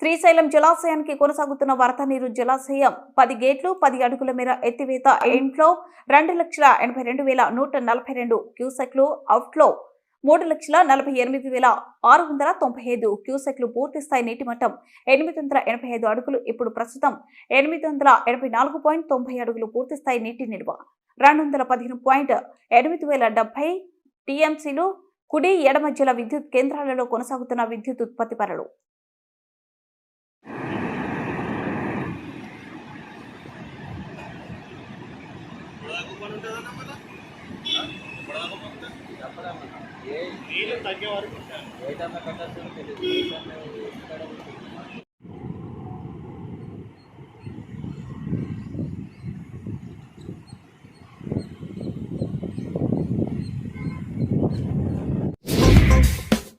శ్రీశైలం జలాశయానికి కొనసాగుతున్న వరద నీరు జలాశయం పది గేట్లు పది అడుగుల మేర ఎత్తివేత. ఇంట్లో రెండు లక్షల ఎనభై రెండు వేల నూట నలభై రెండు క్యూసెక్లు అవుట్లో మూడు లక్షల నలభై ఎనిమిది వేల ఆరు వందల తొంభై ఐదు క్యూసెక్లు పూర్తి స్థాయి నీటి మట్టం ఎనిమిది వందల ఎనభై ఐదు అడుగులు. ఇప్పుడు ప్రస్తుతం ఎనిమిది వందల ఎనభై నాలుగు పాయింట్ తొంభై అడుగులు పూర్తి స్థాయి నీటి నిల్వ. రెండు వందల పదిహేను పాయింట్ ఎనిమిది వేల డెబ్బై టీఎంసీలు కుడి ఎడమ జల విద్యుత్ కేంద్రాలలో కొనసాగుతున్న విద్యుత్ ఉత్పత్తి పనులు. నీళ్ళు తగ్గే వరకు ఏదన్నా కట్టాల్సింది తెలియదు.